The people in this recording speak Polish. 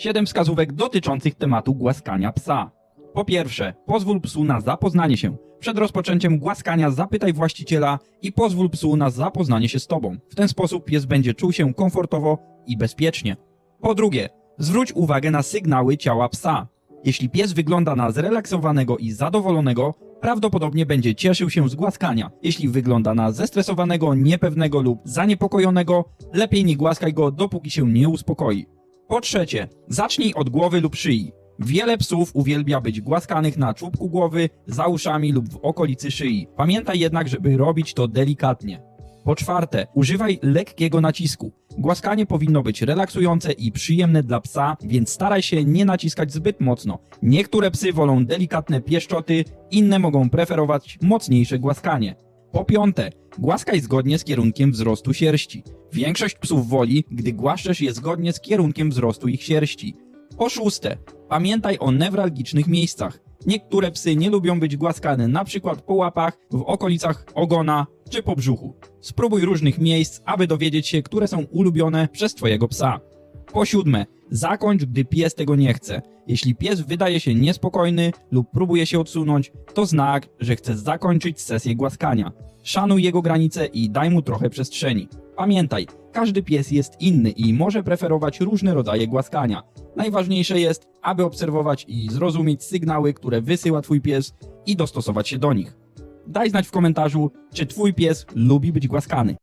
7 wskazówek dotyczących tematu głaskania psa. Po pierwsze, pozwól psu na zapoznanie się. Przed rozpoczęciem głaskania zapytaj właściciela i pozwól psu na zapoznanie się z tobą. W ten sposób pies będzie czuł się komfortowo i bezpiecznie. Po drugie, zwróć uwagę na sygnały ciała psa. Jeśli pies wygląda na zrelaksowanego i zadowolonego, prawdopodobnie będzie cieszył się z głaskania. Jeśli wygląda na zestresowanego, niepewnego lub zaniepokojonego, lepiej nie głaskaj go, dopóki się nie uspokoi. Po trzecie, zacznij od głowy lub szyi. Wiele psów uwielbia być głaskanych na czubku głowy, za uszami lub w okolicy szyi. Pamiętaj jednak, żeby robić to delikatnie. Po czwarte, używaj lekkiego nacisku. Głaskanie powinno być relaksujące i przyjemne dla psa, więc staraj się nie naciskać zbyt mocno. Niektóre psy wolą delikatne pieszczoty, inne mogą preferować mocniejsze głaskanie. Po piąte, głaskaj zgodnie z kierunkiem wzrostu sierści. Większość psów woli, gdy głaszczesz je zgodnie z kierunkiem wzrostu ich sierści. Po szóste, pamiętaj o newralgicznych miejscach. Niektóre psy nie lubią być głaskane, przykład po łapach, w okolicach ogona czy po brzuchu. Spróbuj różnych miejsc, aby dowiedzieć się, które są ulubione przez Twojego psa. Po siódme, zakończ, gdy pies tego nie chce. Jeśli pies wydaje się niespokojny lub próbuje się odsunąć, to znak, że chce zakończyć sesję głaskania. Szanuj jego granice i daj mu trochę przestrzeni. Pamiętaj, każdy pies jest inny i może preferować różne rodzaje głaskania. Najważniejsze jest, aby obserwować i zrozumieć sygnały, które wysyła Twój pies i dostosować się do nich. Daj znać w komentarzu, czy Twój pies lubi być głaskany.